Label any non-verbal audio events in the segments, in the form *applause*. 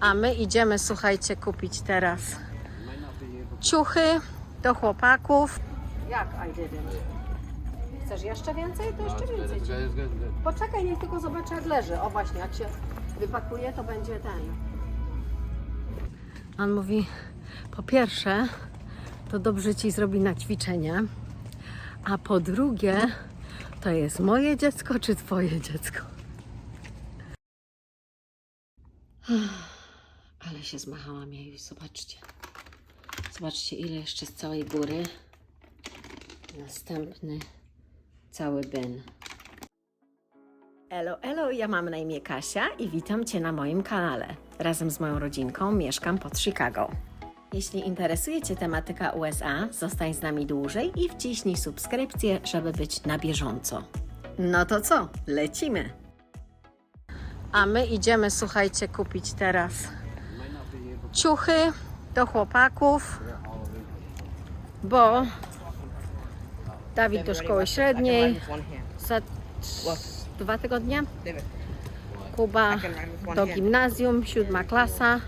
A my idziemy, słuchajcie, kupić teraz ciuchy do chłopaków. Jak I didn't? Chcesz jeszcze więcej? To jeszcze więcej. ci- Poczekaj, niech tylko zobaczę jak leży. O właśnie, jak się wypakuje, to będzie ten. On mówi, po pierwsze, to dobrze ci zrobi na ćwiczenie, a po drugie, to jest moje dziecko czy twoje dziecko? Ale się zmachałam jej, zobaczcie. Zobaczcie, ile jeszcze z całej góry. Następny cały bin. Elo, elo, ja mam na imię Kasia i witam Cię na moim kanale. Razem z moją rodzinką mieszkam pod Chicago. Jeśli interesuje Cię tematyka USA, zostań z nami dłużej i wciśnij subskrypcję, żeby być na bieżąco. No to co? Lecimy! A my idziemy, słuchajcie, kupić teraz ciuchy do chłopaków, bo Dawid do szkoły średniej za dwa tygodnie, Kuba do gimnazjum, siódma klasa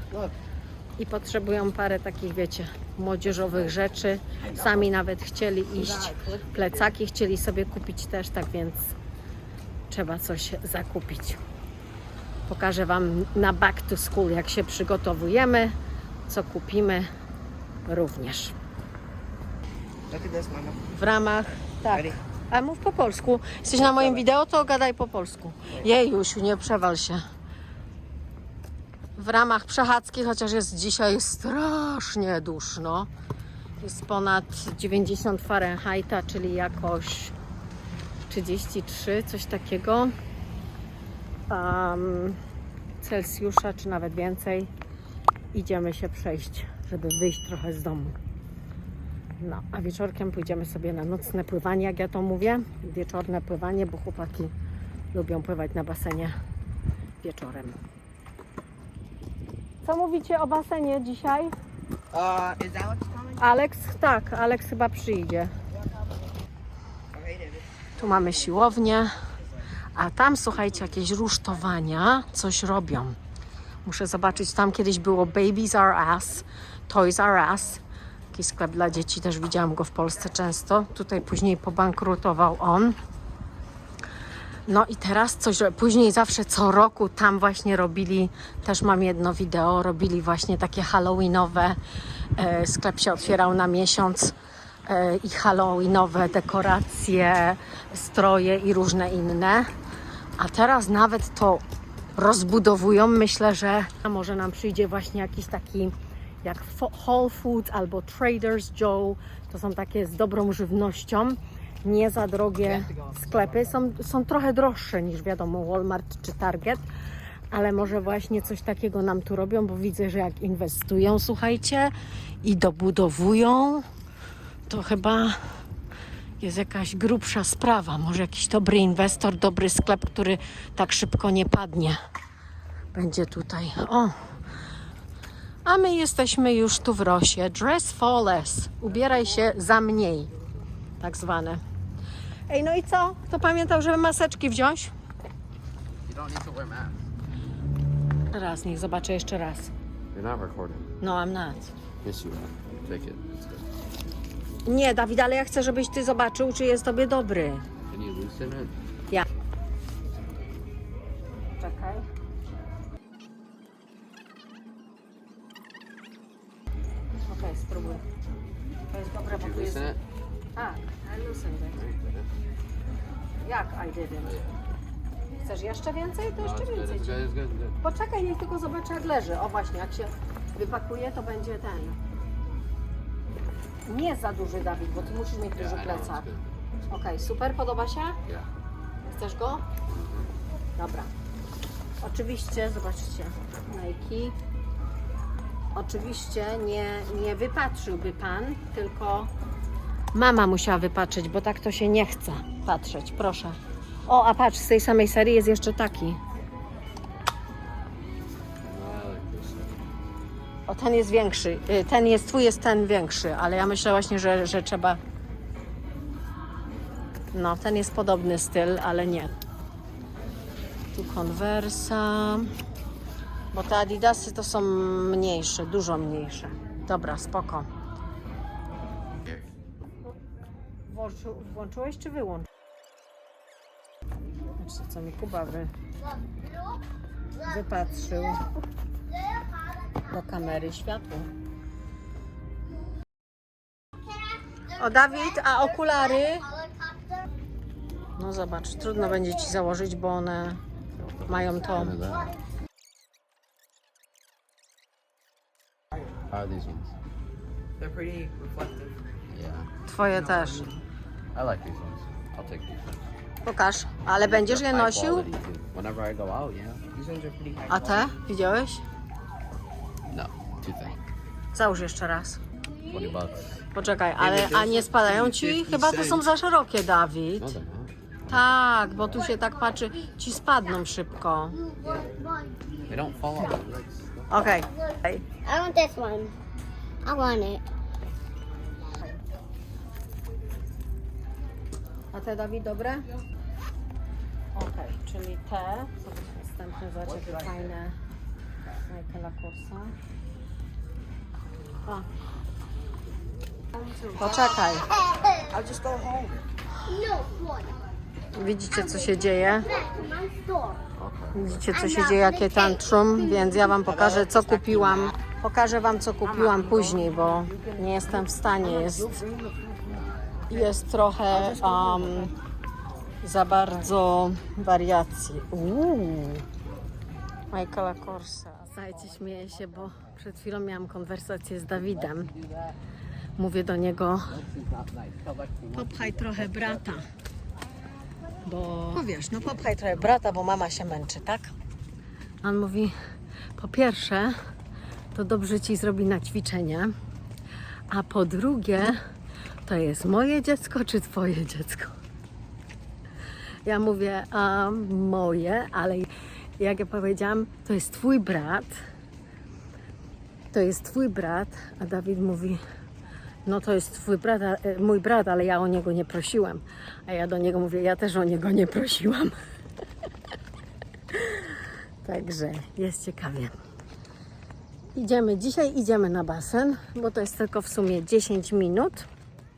i potrzebują parę takich, wiecie, młodzieżowych rzeczy. Sami nawet chcieli iść, plecaki chcieli sobie kupić też, tak więc trzeba coś zakupić. Pokażę Wam na back to school, jak się przygotowujemy, co kupimy również. W ramach, tak. A mów po polsku. Jesteś na moim wideo, to gadaj po polsku. Jejusiu, nie przewal się. W ramach przechadzki, chociaż jest dzisiaj strasznie duszno. Jest ponad 90 Fahrenheita, czyli jakoś 33, coś takiego. Um, Celsjusza, czy nawet więcej. Idziemy się przejść, żeby wyjść trochę z domu. No, a wieczorkiem pójdziemy sobie na nocne pływanie, jak ja to mówię. Wieczorne pływanie, bo chłopaki lubią pływać na basenie wieczorem. Co mówicie o basenie dzisiaj? Uh, is Alex coming? Alex? Tak, Alex chyba przyjdzie. Tu mamy siłownię, a tam słuchajcie, jakieś rusztowania coś robią. Muszę zobaczyć, tam kiedyś było Babies Are Us, Toys Are Us. Jakiś sklep dla dzieci, też widziałam go w Polsce często. Tutaj później pobankrutował on. No i teraz coś, później zawsze co roku tam właśnie robili, też mam jedno wideo, robili właśnie takie halloweenowe, e, sklep się otwierał na miesiąc e, i halloweenowe dekoracje, stroje i różne inne. A teraz nawet to rozbudowują. Myślę, że może nam przyjdzie właśnie jakiś taki jak Whole Foods albo Traders Joe. To są takie z dobrą żywnością. Nie za drogie sklepy. Są, są trochę droższe niż wiadomo Walmart czy Target. Ale może właśnie coś takiego nam tu robią, bo widzę, że jak inwestują, słuchajcie, i dobudowują, to chyba jest jakaś grubsza sprawa. Może jakiś dobry inwestor, dobry sklep, który tak szybko nie padnie. Będzie tutaj. O! A my jesteśmy już tu w Rosie. Dress for less. Ubieraj się za mniej. Tak zwane. Ej, no i co? Kto pamiętał, żeby maseczki wziąć? Raz, niech zobaczę jeszcze raz. You're not recording. No, I'm not. Yes, you are. Take it. Nie, Dawid, ale ja chcę, żebyś ty zobaczył, czy jest tobie dobry. You loosen it? Ja. Czekaj. Okej, spróbuj. To jest dobre, bo tu jest... Tak, I loosened it. Jak I didn't? Chcesz jeszcze więcej? To No, jeszcze good. więcej. Poczekaj, niech tylko zobaczę jak leży. O właśnie, jak się wypakuje, to będzie ten. Nie za duży, Dawid, bo ty musisz mieć duży Yeah, I know. It's plecak. good. Okej, super, podoba się? Yeah. Chcesz go? Dobra. Oczywiście, zobaczcie, Nike. Oczywiście nie, nie wypatrzyłby pan, tylko mama musiała wypatrzeć, bo tak to się nie chce patrzeć. Proszę. O, a patrz, z tej samej serii jest jeszcze taki. Ten jest większy. Y, Ten jest, twój jest ten większy, ale ja myślę właśnie, że, że trzeba... No, ten jest podobny styl, ale nie. Tu konwersa. Bo te adidasy to są mniejsze, dużo mniejsze. Dobra, spoko. Włączyłeś czy wyłączyłeś? Zobaczcie, co mi Kuba wy, wypatrzył do kamery światło. O, Dawid, a okulary? No zobacz, trudno będzie ci założyć, bo one mają to. One of that. How are these ones? They're pretty reflective. Yeah. Twoje też. I like these ones. I'll take these ones. Pokaż, ale będziesz je nosił? quality, too. Whenever I go out, yeah. These ones are pretty high. A te? Widziałeś? Załóż jeszcze raz. 20 bucks. Poczekaj, ale a nie spadają ci? Chyba to są za szerokie, Dawid. No. Tak, bo tu się tak patrzy, ci spadną szybko. They don't fall off my legs. Okej. I want this one. I want it. A te, Dawid, dobre? Okej, czyli te. Co to jest następne? Zobacz, jakie fajne Michaela Korsa. Poczekaj. I'll just go home. No. Widzicie, co się dzieje? Widzicie, co się dzieje, jakie tantrum, więc ja Wam pokażę, co kupiłam. Pokażę Wam, co kupiłam później, bo nie jestem w stanie. Jest, jest trochę um, za bardzo wariacji. Uuu. Michaela Korsa. Słuchajcie, śmieję się, bo przed chwilą miałam konwersację z Dawidem. Mówię do niego, popchaj trochę brata. Bo no wiesz, no popchaj trochę brata, bo mama się męczy, tak? A On mówi, po pierwsze, to dobrze ci zrobi na ćwiczenie, a po drugie, to jest moje dziecko czy twoje dziecko? Ja mówię, a moje, ale jak ja powiedziałam, to jest twój brat, to jest twój brat, a Dawid mówi, no to jest twój brat, e, mój brat, ale ja o niego nie prosiłam. A ja do niego mówię, ja też o niego nie prosiłam. *laughs* Także jest ciekawie. Idziemy, dzisiaj idziemy na basen, bo to jest tylko w sumie 10 minut.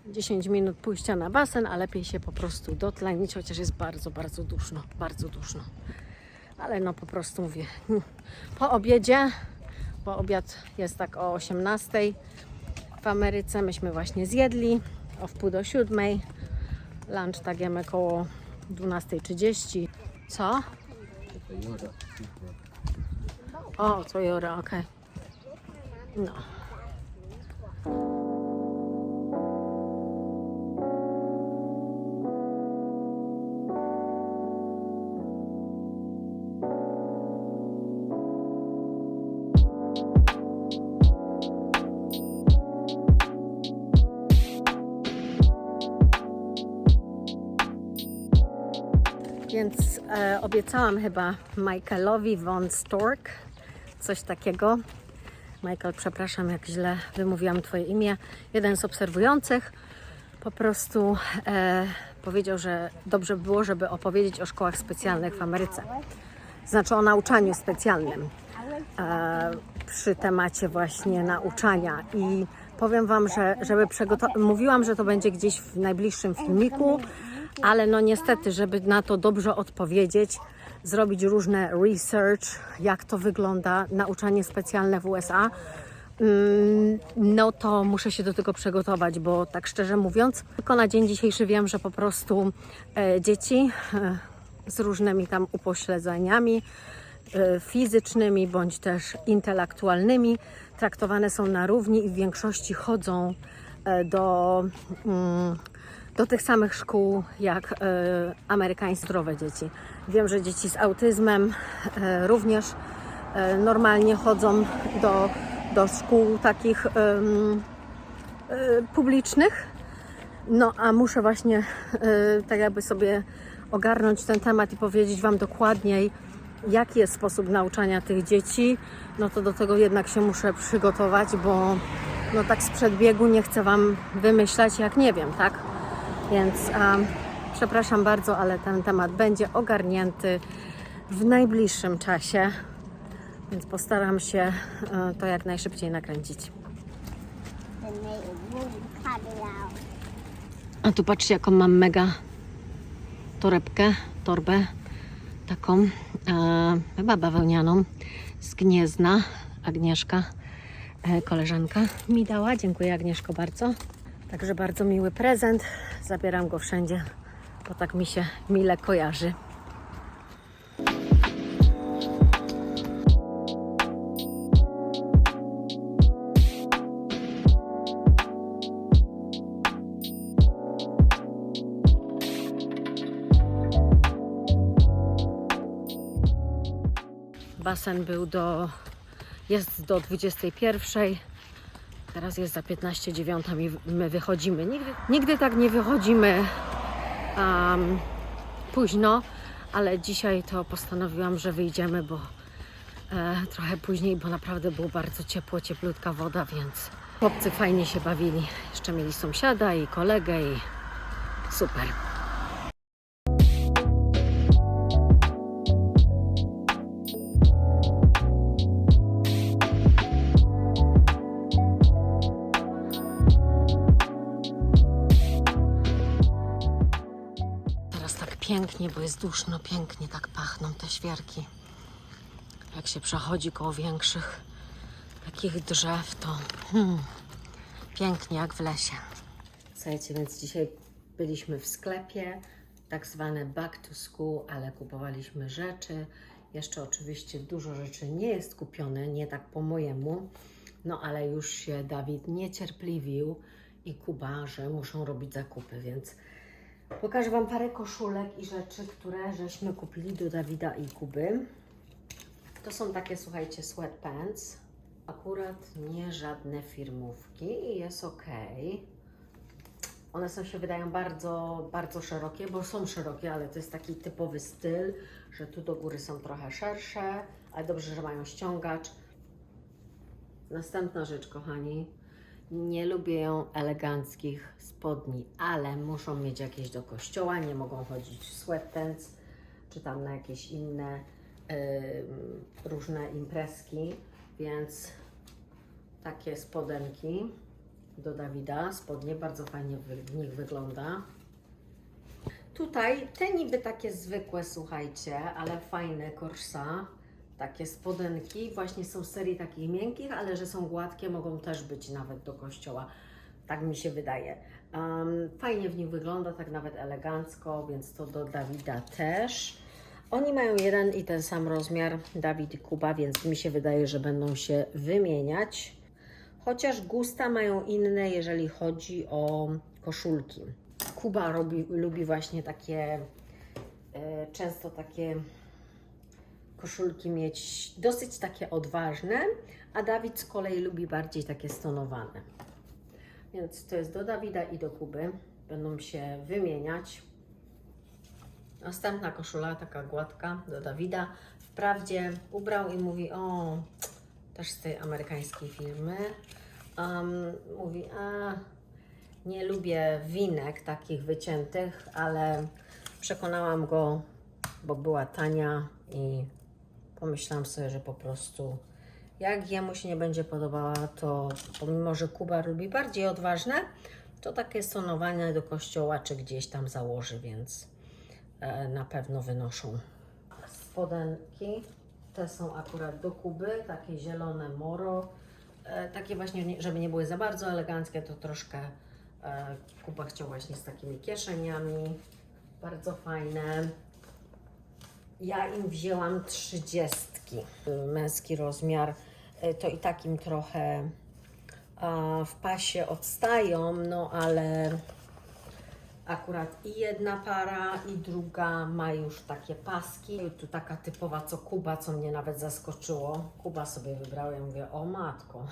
10 minut pójścia na basen, a lepiej się po prostu dotlenić, chociaż jest bardzo, bardzo duszno, bardzo duszno. Ale no po prostu mówię, *laughs* po obiedzie, bo obiad jest tak o 18 w Ameryce. Myśmy właśnie zjedli o wpół do siódmej. Lunch tak jemy koło 12.30. Co? O, Toyota, okej. No. Więc e, obiecałam chyba Michaelowi von Stork coś takiego. Michael, przepraszam, jak źle wymówiłam Twoje imię. Jeden z obserwujących po prostu e, powiedział, że dobrze by było, żeby opowiedzieć o szkołach specjalnych w Ameryce. Znaczy o nauczaniu specjalnym e, przy temacie właśnie nauczania i powiem Wam, że żeby przygotować, mówiłam, że to będzie gdzieś w najbliższym filmiku, ale no niestety, żeby na to dobrze odpowiedzieć, zrobić różne research, jak to wygląda, nauczanie specjalne w USA, mm, no to muszę się do tego przygotować, bo tak szczerze mówiąc, tylko na dzień dzisiejszy wiem, że po prostu e, dzieci e, z różnymi tam upośledzeniami e, fizycznymi bądź też intelektualnymi traktowane są na równi i w większości chodzą do, mm, do tych samych szkół jak e, amerykańskie zdrowe dzieci. Wiem, że dzieci z autyzmem e, również e, normalnie chodzą do, do szkół takich em, e, publicznych. No a muszę właśnie e, tak jakby sobie ogarnąć ten temat i powiedzieć Wam dokładniej, jaki jest sposób nauczania tych dzieci. No to do tego jednak się muszę przygotować, bo no tak z przedbiegu nie chcę Wam wymyślać, jak nie wiem, tak? Więc em, przepraszam bardzo, ale ten temat będzie ogarnięty w najbliższym czasie. Więc postaram się e, to jak najszybciej nakręcić. A tu patrzcie, jaką mam mega torebkę, torbę taką, e, chyba bawełnianą z Gniezna. Agnieszka, e, koleżanka mi dała. Dziękuję Agnieszko bardzo. Także bardzo miły prezent. Zabieram go wszędzie, bo tak mi się mile kojarzy. Basen był do, jest do 21. Teraz jest za 15.09 i my wychodzimy. Nigdy, nigdy tak nie wychodzimy um, późno, ale dzisiaj to postanowiłam, że wyjdziemy, bo e, trochę później, bo naprawdę było bardzo ciepło, cieplutka woda, więc chłopcy fajnie się bawili. Jeszcze mieli sąsiada i kolegę i super. Jest pięknie tak pachną te świerki. Jak się przechodzi koło większych takich drzew, to hmm, pięknie jak w lesie. Słuchajcie, więc dzisiaj byliśmy w sklepie, tak zwane back to school, ale kupowaliśmy rzeczy. Jeszcze oczywiście dużo rzeczy nie jest kupione, nie tak po mojemu, no ale już się Dawid niecierpliwił i Kuba, że muszą robić zakupy, więc Pokażę Wam parę koszulek i rzeczy, które żeśmy kupili do Dawida i Kuby. To są takie, słuchajcie, sweatpants. Akurat nie żadne firmówki i jest ok. One są się wydają bardzo, bardzo szerokie, bo są szerokie, ale to jest taki typowy styl, że tu do góry są trochę szersze, ale dobrze, że mają ściągacz. Następna rzecz, kochani. Nie lubię eleganckich spodni, ale muszą mieć jakieś do kościoła, nie mogą chodzić w sweatpants, czy tam na jakieś inne ym, różne imprezki, więc takie spodenki do Dawida, spodnie bardzo fajnie w nich wygląda. Tutaj te niby takie zwykłe, słuchajcie, ale fajne korsa, takie spodenki, właśnie są serii takich miękkich, ale że są gładkie, mogą też być nawet do kościoła. Tak mi się wydaje. Um, fajnie w nich wygląda, tak nawet elegancko, więc to do Dawida też. Oni mają jeden i ten sam rozmiar, Dawid i Kuba, więc mi się wydaje, że będą się wymieniać. Chociaż gusta mają inne, jeżeli chodzi o koszulki. Kuba robi, lubi właśnie takie, e, często takie koszulki mieć dosyć takie odważne, a Dawid z kolei lubi bardziej takie stonowane. Więc to jest do Dawida i do Kuby. Będą się wymieniać. Następna koszula, taka gładka, do Dawida. Wprawdzie ubrał i mówi, o, też z tej amerykańskiej firmy. Um, mówi, a nie lubię winek takich wyciętych, ale przekonałam go, bo była tania i pomyślałam sobie, że po prostu jak jemu się nie będzie podobała, to pomimo, że Kuba lubi bardziej odważne, to takie stonowanie do kościoła czy gdzieś tam założy, więc e, na pewno wynoszą. Spodenki, te są akurat do Kuby, takie zielone moro, e, takie właśnie, nie- żeby nie były za bardzo eleganckie, to troszkę e, Kuba chciał właśnie z takimi kieszeniami, bardzo fajne. Ja im wzięłam trzydziestki. Męski rozmiar y, to i takim trochę a, w pasie odstają, no ale akurat i jedna para, i druga ma już takie paski. Tu taka typowa co Kuba, co mnie nawet zaskoczyło. Kuba sobie wybrał, ja mówię, o matko,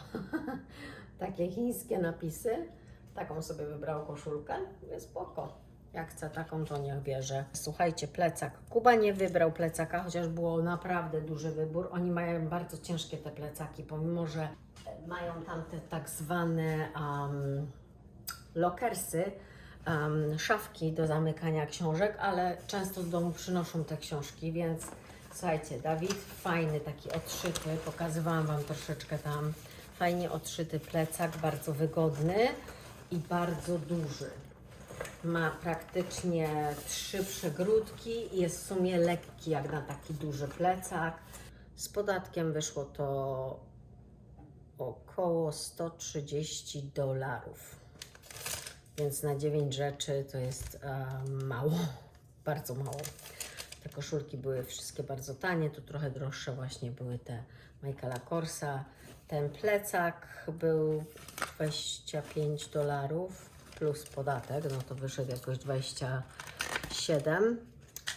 *laughs* takie chińskie napisy. Taką sobie wybrał koszulkę, jest spoko. Jak chce taką, to niech bierze. Słuchajcie, plecak. Kuba nie wybrał plecaka, chociaż było naprawdę duży wybór. Oni mają bardzo ciężkie te plecaki, pomimo że e, mają tam te tak zwane um, lokersy, um, szafki do zamykania książek, ale często do domu przynoszą te książki, więc Słuchajcie, Dawid, fajny taki odszyty, pokazywałam Wam troszeczkę tam. Fajnie odszyty plecak, bardzo wygodny i bardzo duży. Ma praktycznie trzy przegródki i jest w sumie lekki jak na taki duży plecak. Z podatkiem wyszło to około 130 dolarów. Więc na 9 rzeczy to jest e, mało, *laughs* bardzo mało. Te koszulki były wszystkie bardzo tanie, tu trochę droższe właśnie były te Michaela Korsa. Ten plecak był 25 dolarów plus podatek, no to wyszedł jakoś 27.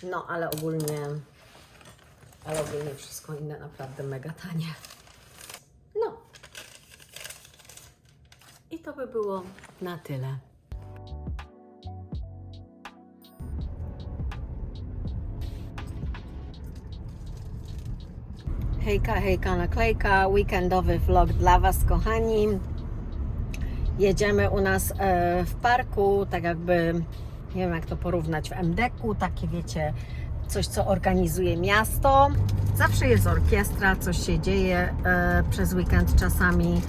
No ale ogólnie, ale ogólnie wszystko inne naprawdę mega tanie. No. I to by było na tyle. Hejka, hejka, naklejka, weekendowy vlog dla Was, kochani. Jedziemy u nas e, w parku, tak jakby, nie wiem jak to porównać, w MDK-u, takie wiecie, coś co organizuje miasto. Zawsze jest orkiestra, coś się dzieje e, przez weekend czasami.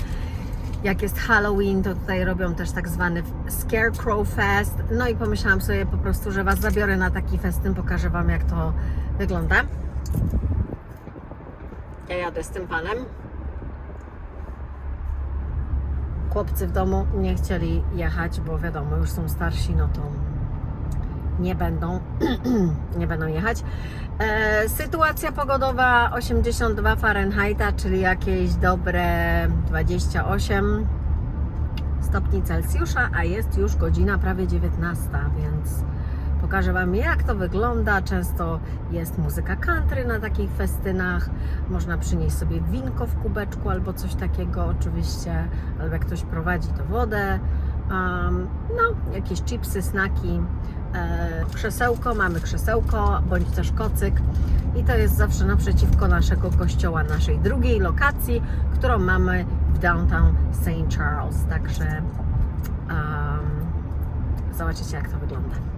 Jak jest Halloween, to tutaj robią też tak zwany Scarecrow Fest. No i pomyślałam sobie po prostu, że Was zabiorę na taki festyn, pokażę Wam jak to wygląda. Ja jadę z tym panem. Chłopcy w domu nie chcieli jechać, bo wiadomo, już są starsi, no to nie będą, *clears throat* nie będą jechać. E, sytuacja pogodowa 82 Fahrenheita, czyli jakieś dobre 28 stopni Celsjusza, a jest już godzina prawie 19, więc pokażę Wam jak to wygląda. Często jest muzyka country na takich festynach. Można przynieść sobie winko w kubeczku albo coś takiego oczywiście, albo jak ktoś prowadzi to wodę. Um, no, jakieś chipsy, snaki, e, krzesełko, mamy krzesełko, bądź też kocyk i to jest zawsze naprzeciwko naszego kościoła, naszej drugiej lokacji, którą mamy w downtown St. Charles, także um, zobaczycie jak to wygląda.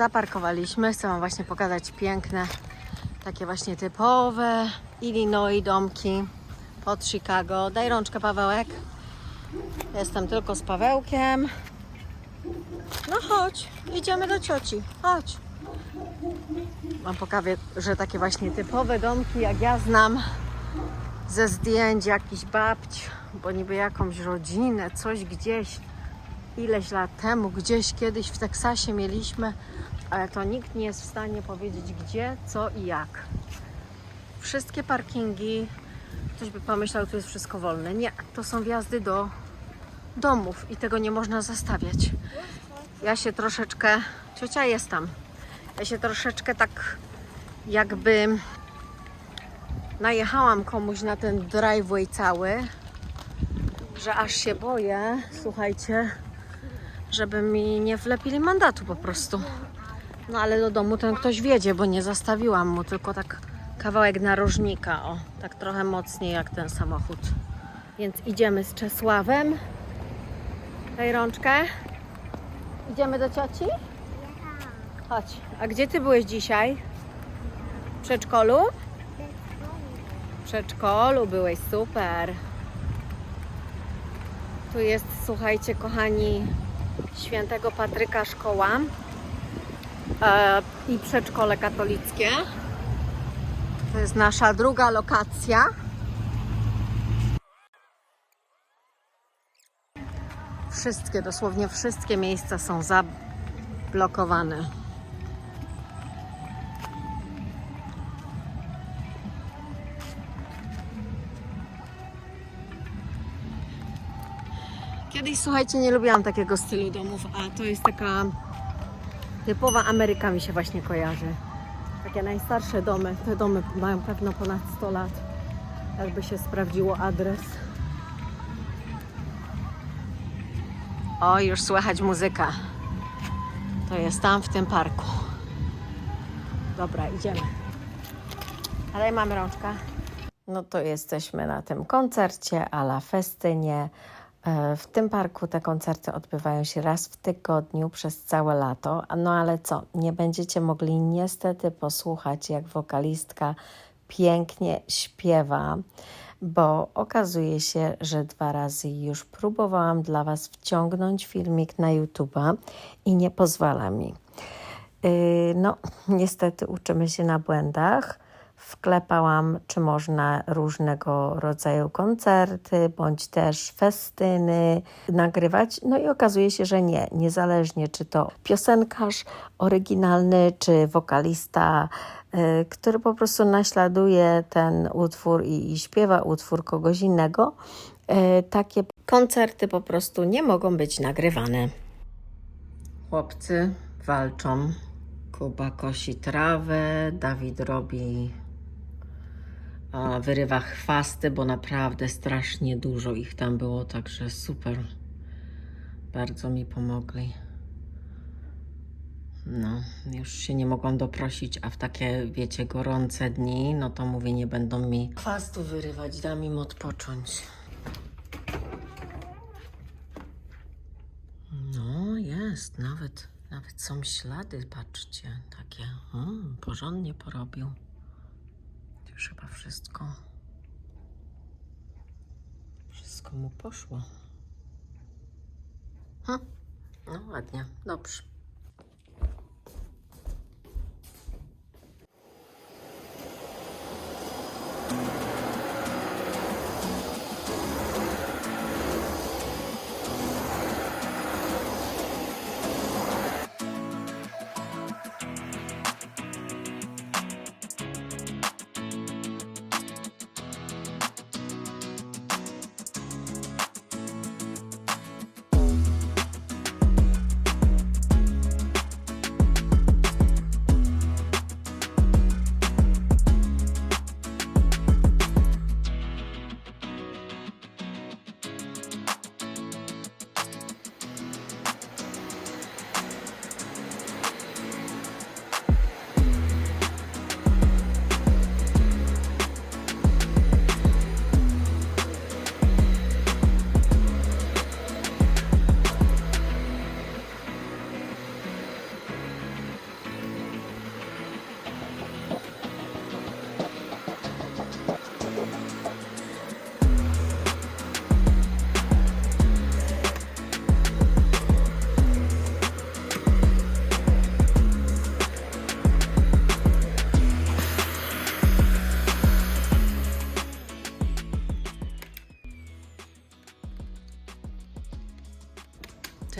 Zaparkowaliśmy. Chcę Wam właśnie pokazać piękne, takie właśnie typowe Illinois domki pod Chicago. Daj rączkę, Pawełek. Jestem tylko z Pawełkiem. No chodź, idziemy do cioci. Chodź. Wam pokażę, że takie właśnie typowe domki, jak ja znam, ze zdjęć jakichś babć, bo niby jakąś rodzinę, coś gdzieś ileś lat temu, gdzieś kiedyś w Teksasie mieliśmy, to nikt nie jest w stanie powiedzieć gdzie, co i jak. Wszystkie parkingi, ktoś by pomyślał, tu jest wszystko wolne. Nie, to są wjazdy do domów i tego nie można zastawiać. Ja się troszeczkę, ciocia jest tam, ja się troszeczkę tak jakby najechałam komuś na ten driveway cały, że aż się boję, słuchajcie, żeby mi nie wlepili mandatu po prostu. No ale do domu ten ktoś wiedzie, bo nie zastawiłam mu, tylko tak kawałek narożnika, o, tak trochę mocniej jak ten samochód. Więc idziemy z Czesławem. Daj rączkę. Idziemy do cioci? Chodź. A gdzie ty byłeś dzisiaj? W przedszkolu? W przedszkolu byłeś, super. Tu jest, słuchajcie, kochani, świętego Patryka szkoła i przedszkole katolickie. To jest nasza druga lokacja. Wszystkie, dosłownie wszystkie miejsca są zablokowane. Kiedyś, słuchajcie, nie lubiłam takiego stylu domów, a to jest taka typowa Ameryka mi się właśnie kojarzy. Takie najstarsze domy. Te domy mają pewno ponad 100 lat. Jakby się sprawdziło adres. O, już słychać muzyka. To jest tam w tym parku. Dobra, idziemy. Ale mamy rączka. No to jesteśmy na tym koncercie a la festynie. E, W tym parku te koncerty odbywają się raz w tygodniu przez całe lato. No ale co, nie będziecie mogli niestety posłuchać, jak wokalistka pięknie śpiewa, bo okazuje się, że dwa razy już próbowałam dla Was wciągnąć filmik na YouTube'a i nie pozwala mi. Yy, No, niestety uczymy się na błędach. Wklepałam, czy można różnego rodzaju koncerty, bądź też festyny nagrywać. No i okazuje się, że nie. Niezależnie, czy to piosenkarz oryginalny, czy wokalista, yy, który po prostu naśladuje ten utwór i, i śpiewa utwór kogoś innego, yy, takie koncerty po prostu nie mogą być nagrywane. Chłopcy walczą. Kuba kosi trawę, Dawid robi, wyrywa chwasty, bo naprawdę strasznie dużo ich tam było, także super. Bardzo mi pomogli. No, już się nie mogłam doprosić, a w takie, wiecie, gorące dni, no to mówię, nie będą mi chwastu wyrywać, dam im odpocząć. No, jest, nawet, nawet są ślady, patrzcie, takie, mm, porządnie porobił. Już chyba wszystko, wszystko mu poszło. Hm, no ładnie, dobrze.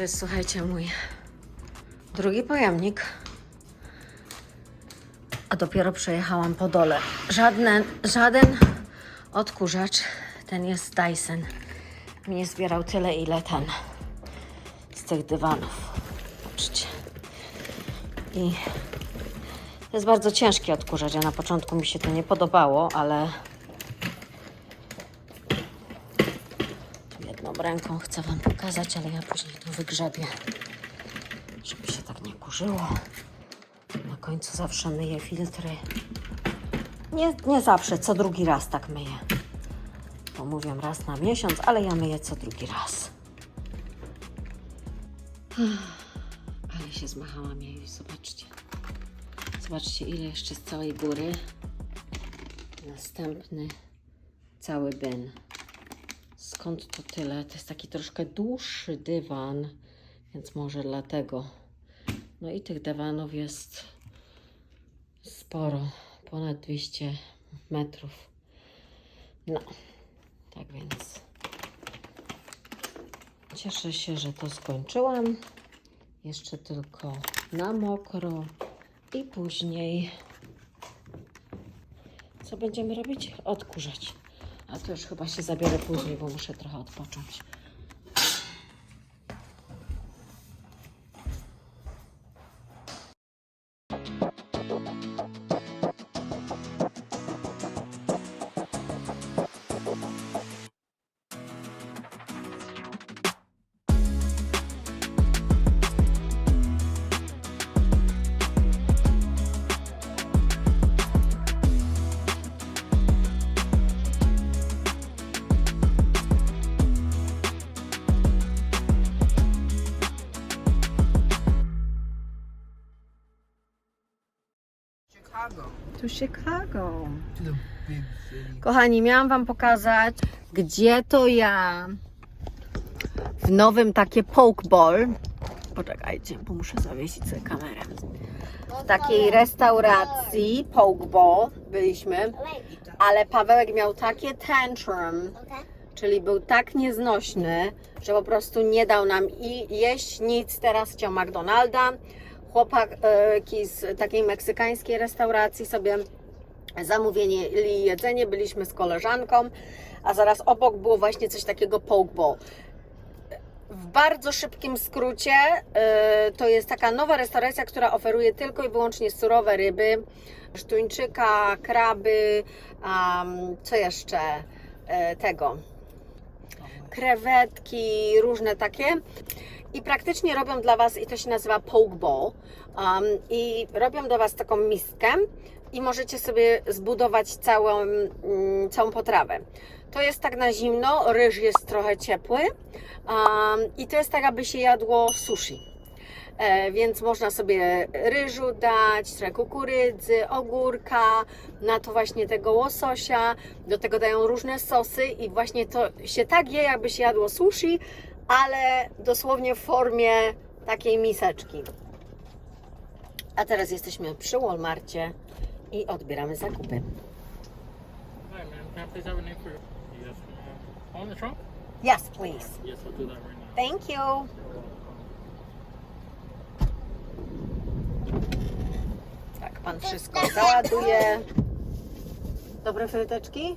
To jest, słuchajcie, mój drugi pojemnik. A dopiero przejechałam po dole. Żadne, żaden odkurzacz, ten jest Dyson, nie zbierał tyle, ile ten z tych dywanów. Patrzcie. I to jest bardzo ciężki odkurzacz. Ja na początku mi się to nie podobało, ale ręką chcę Wam pokazać, ale ja później to wygrzebię, żeby się tak nie kurzyło. Na końcu zawsze myję filtry. Nie, nie zawsze, co drugi raz tak myję. Bo mówią raz na miesiąc, ale ja myję co drugi raz. się zmachałam jej, zobaczcie. Zobaczcie, ile jeszcze z całej góry. Następny cały byn. Skąd to tyle? To jest taki troszkę dłuższy dywan, więc może dlatego. No i tych dywanów jest sporo, ponad 200 metrów. No, tak więc cieszę się, że to skończyłam. Jeszcze tylko na mokro i później co będziemy robić? Odkurzać. A to już chyba się zabiorę później, bo muszę trochę odpocząć. Chicago. Tu Chicago. To city. Kochani, miałam Wam pokazać, gdzie to ja w nowym takie pokeball. Poczekajcie, bo muszę zawiesić sobie kamerę. W takiej restauracji pokeball byliśmy, Wait, ale Pawełek miał takie tantrum, czyli był tak nieznośny, że po prostu nie dał nam i jeść nic. Teraz chciał McDonalda. Chłopaki z takiej meksykańskiej restauracji sobie zamówili jedzenie, byliśmy z koleżanką, a zaraz obok było właśnie coś takiego pokeball. W bardzo szybkim skrócie y, to jest taka nowa restauracja, która oferuje tylko i wyłącznie surowe ryby, sztuńczyka, kraby, am, co jeszcze Y, tego, krewetki, różne takie. I praktycznie robią dla Was, i to się nazywa poke bowl, um, i robią dla Was taką miskę i możecie sobie zbudować całą, mm, całą potrawę. To jest tak na zimno, ryż jest trochę ciepły um, i to jest tak, aby się jadło sushi. E, więc można sobie ryżu dać, trochę kukurydzy, ogórka, na to właśnie tego łososia, do tego dają różne sosy i właśnie to się tak je, jakby się jadło sushi, ale dosłownie w formie takiej miseczki. A teraz jesteśmy przy Walmarcie i odbieramy zakupy. Hi, ma'am. Can I please have a name for you? Yes, ma'am. On the trunk? Yes, please. Yes, I'll do that right now. Thank you. Tak, pan wszystko załaduje. *laughs* Dobre fryteczki?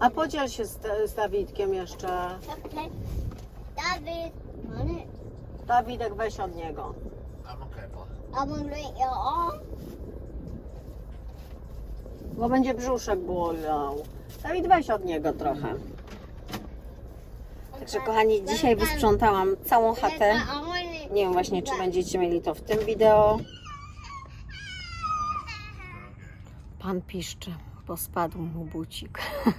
A podziel się z, z Dawidkiem jeszcze. Okay. It. Dawidek, weź od niego. I'm gonna rate your arm. Bo będzie brzuszek bolał. Dawid, weź od niego trochę. Także kochani, dzisiaj wysprzątałam całą chatę. Nie wiem właśnie, czy będziecie mieli to w tym wideo. Pan piszczy, bo spadł mu bucik.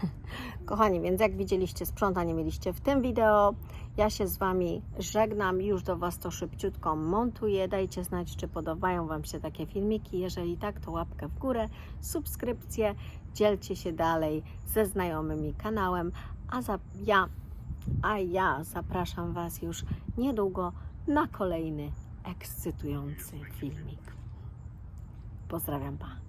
*laughs* Kochani, więc jak widzieliście, sprzątanie mieliście w tym wideo. Ja się z Wami żegnam, już do Was to szybciutko montuję. Dajcie znać, czy podobają Wam się takie filmiki. Jeżeli tak, to łapkę w górę, subskrypcję, dzielcie się dalej ze znajomymi kanałem, a za, ja, a ja zapraszam Was już niedługo na kolejny ekscytujący filmik. Pozdrawiam, pa.